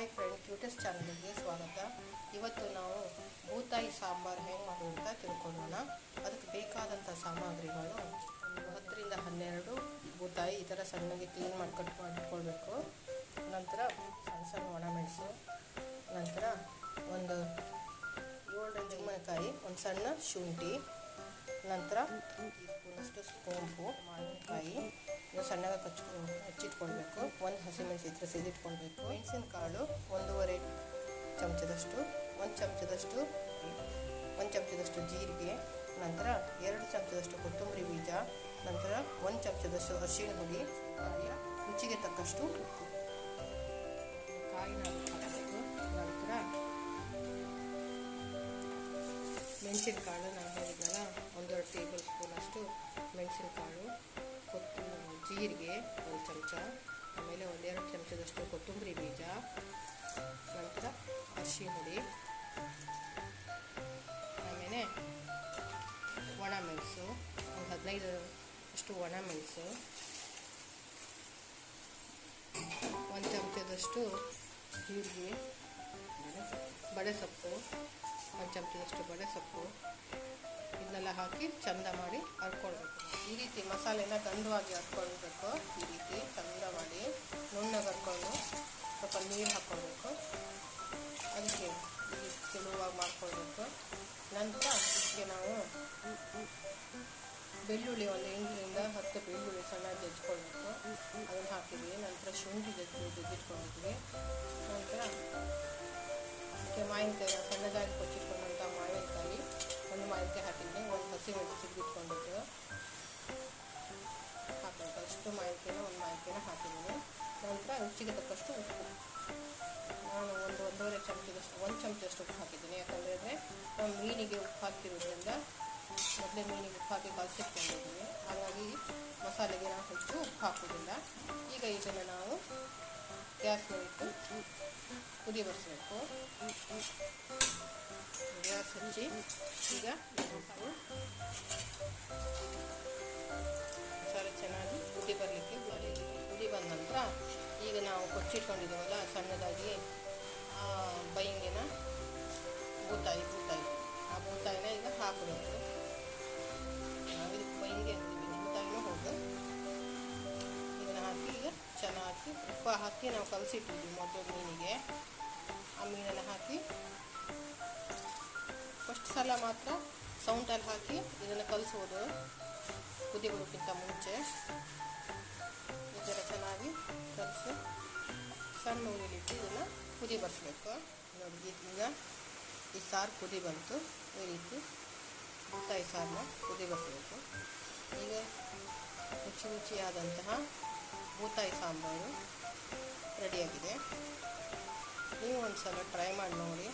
Hi friend ಕ್ಯೂಟಸ್ ಚಾನಲ್ಗೆ ಸ್ವಾಗತ. ಇವತ್ತು ನಾವು ಭೂತಾಯಿ ಸಾಂಬಾರು ಹೆಂಗೆ ಮಾಡೋದು ಅಂತ ತಿಳ್ಕೊಳ್ಳೋಣ. ಅದಕ್ಕೆ ಬೇಕಾದಂಥ ಸಾಮಗ್ರಿಗಳು ಹತ್ತರಿಂದ ಹನ್ನೆರಡು ಭೂತಾಯಿ ಈ ಥರ ಸಣ್ಣಗೆ ಕ್ಲೀನ್ ಮಾಡಿ ಕಟ್ ಮಾಡಿಕೊಳ್ಬೇಕು ನಂತರ ಸಣ್ಣ ಸಣ್ಣ ಒಣಮೆಣಸು ನಂತರ ಒಂದು ಏಳರಿಂದ ಮೆಣಕಾಯಿ ಒಂದು ಸಣ್ಣ ಶುಂಠಿ, ನಂತರ ಸ್ಪೂನಷ್ಟು ಸೋಂಪು ಸಣ್ಣಗೆ ಕಚ್ಕೊಂಡು ಹಚ್ಚಿಟ್ಕೊಳ್ಬೇಕು. ಒಂದು ಹಸಿಮೆಣಸು ಇದ್ರೆ ಸಿದಿಟ್ಕೊಳ್ಬೇಕು ಮೆಣಸಿನಕಾಳು ಒಂದೂವರೆ ಚಮಚದಷ್ಟು, ಒಂದು ಚಮಚದಷ್ಟು ಒಂದು ಚಮಚದಷ್ಟು ಜೀರಿಗೆ, ನಂತರ ಎರಡು ಚಮಚದಷ್ಟು ಕೊತ್ತಂಬರಿ ಬೀಜ, ನಂತರ ಒಂದು ಚಮಚದಷ್ಟು ಅರಿಶಿಣ ಹುಡಿ ರುಚಿಗೆ ತಕ್ಕಷ್ಟು ಉಪ್ಪು. ಕಾಯಿನ ಹಾಕಬೇಕು ನಂತರ ಮೆಣಸಿನಕಾಳು ನಾನು ಹೇಳಿದ್ನಲ್ಲ ಒಂದೆರಡು ಟೇಬಲ್ ಸ್ಪೂನಷ್ಟು ಮೆಣಸಿನಕಾಳು ಕೊತ್ತು ಜೀರಿಗೆ, ಒಂದು ಚಮಚ, ಆಮೇಲೆ ಒಂದೆರಡು ಚಮಚದಷ್ಟು ಕೊತ್ತಂಬರಿ ಬೀಜ, ನಂತರ ಅರಿಶಿ ಹುಡಿ ಆಮೇಲೆ ಒಣ ಮೆಣಸು, ಒಂದು ಹದಿನೈದು ಅಷ್ಟು ಒಣ ಮೆಣಸು, ಒಂದು ಚಮಚದಷ್ಟು ಜೀರಿಗೆ ಬಡೆ ಸೊಪ್ಪು ಒಂದು ಚಮಚದಷ್ಟು ಬಡೆ ಸೊಪ್ಪು ಇದನ್ನೆಲ್ಲ ಹಾಕಿ ಚಂದ ಮಾಡಿ ಹರ್ಕೊಳ್ಬೇಕು ಈ ರೀತಿ ಮಸಾಲೆನ ಗಂಧವಾಗಿ ಹರ್ಕೊಳ್ಬೇಕು ಈ ರೀತಿ ಚಂದ ಮಾಡಿ ನುಣ್ಣಗೆ ಹರ್ಕೊಂಡು ಸ್ವಲ್ಪ ನೀರು ಹಾಕ್ಕೊಳ್ಬೇಕು. ಅದಕ್ಕೆ ತೆಳುವಾಗಿ ಮಾಡ್ಕೊಳ್ಬೇಕು. ನಂತರ ಇದಕ್ಕೆ ನಾವು ಬೆಳ್ಳುಳ್ಳಿ ಒಂದು ಎಂಟರಿಂದ ಹತ್ತು ಬೆಳ್ಳುಳ್ಳಿ ಸಣ್ಣಗೆ ಜಜ್ಕೊಳ್ಬೇಕು. ಅದನ್ನು ಹಾಕಿದ್ವಿ. ನಂತರ ಶುಂಠಿ ಜಜ್ಜಿ ಜಜ್ಜಿಟ್ಕೊಂಡಿದ್ವಿ. ನಂತರ ಹಸಿ ಮೆಣಸು ಸಿಗ್ಬಿಟ್ಕೊಂಡಿದ್ದು ಹಾಕಬೇಕು. ಅಷ್ಟು ಮಾವಿನಕಾಯಿನ ಒಂದು ಮಾಹಿತಿನ ಹಾಕಿದ್ದೀನಿ. ನಂತರ ರುಚಿಗೆ ತಕ್ಕಷ್ಟು ಉಪ್ಪು. ನಾನು ಒಂದು ಒಂದೂವರೆ ಚಮಚದಷ್ಟು, ಒಂದು ಚಮಚದಷ್ಟು ಉಪ್ಪು ಹಾಕಿದ್ದೀನಿ. ಯಾಕಂದರೆ ನಾವು ಮೀನಿಗೆ ಉಪ್ಪು ಹಾಕಿರೋದ್ರಿಂದ ಮೊದಲೇ ಮೀನಿಗೆ ಉಪ್ಪು ಹಾಕಿ ಕಲಸಿಟ್ಕೊಂಡಿದ್ದೀನಿ. ಹಾಗಾಗಿ ಮಸಾಲೆಗೆ ನಾವು ಹೆಚ್ಚು ಉಪ್ಪು ಹಾಕೋದಿಲ್ಲ ಈಗ ಇದನ್ನು ನಾವು ಗ್ಯಾಸ್ ಮೇಲಿಟ್ಟು ಕುದಿ ಬರಿಸಬೇಕು ಗ್ಯಾಸ್ ಹಚ್ಚಿ ಈಗ ನಾವು ಮಸಾಲೆ ಚೆನ್ನಾಗಿ ಕುದಿ ಬರಲಿಕ್ಕೆ ಕುದಿ ಬಂದ ನಂತರ ಈಗ ನಾವು ಕೊಚ್ಚಿಟ್ಕೊಂಡಿದ್ದೀವಲ್ಲ ಸಣ್ಣದಾಗಿ ಬೈಂಗಿನ ಬೂತಾಯಿ ಬೂತಾಯಿ ಆ ಬೂತಾಯಿನ ಈಗ ಉಪ್ಪು ಹಾಕಿ ನಾವು ಕಲಸಿಟ್ಟಿದ್ವಿ ಮೊದಲು ಮೀನಿಗೆ. ಆ ಮೀನನ್ನು ಹಾಕಿ ಫಸ್ಟ್ ಸಲ ಮಾತ್ರ ಸೌಂಟಲ್ಲಿ ಹಾಕಿ ಇದನ್ನು ಕಲಿಸೋದು ಕುದಿ ಬರೋಕ್ಕಿಂತ ಮುಂಚೆ. ಇದರ ಚೆನ್ನಾಗಿ ಕಲಸಿ ಸಣ್ಣ ಉರಿಲಿಟ್ಟು ಇದನ್ನು ಕುದಿ ಬರಿಸ್ಬೇಕು. ನೋಡಿ ಈಗ ಈ ಸಾರು ಕುದಿ ಬಂತು. ಈ ರೀತಿ ಬೂತಾಯಿ ಸಾರನ್ನ ಕುದಿ ಬರಿಸ್ಬೇಕು. ಈಗ ರುಚಿ ರುಚಿಯಾದಂತಹ ಬೂತಾಯಿ ಸಾಂಬಾರು ರೆಡಿಯಾಗಿದೆ. ನೀವು ಒಂದು ಸಲ ಟ್ರೈ ಮಾಡಿ ನೋಡಿ.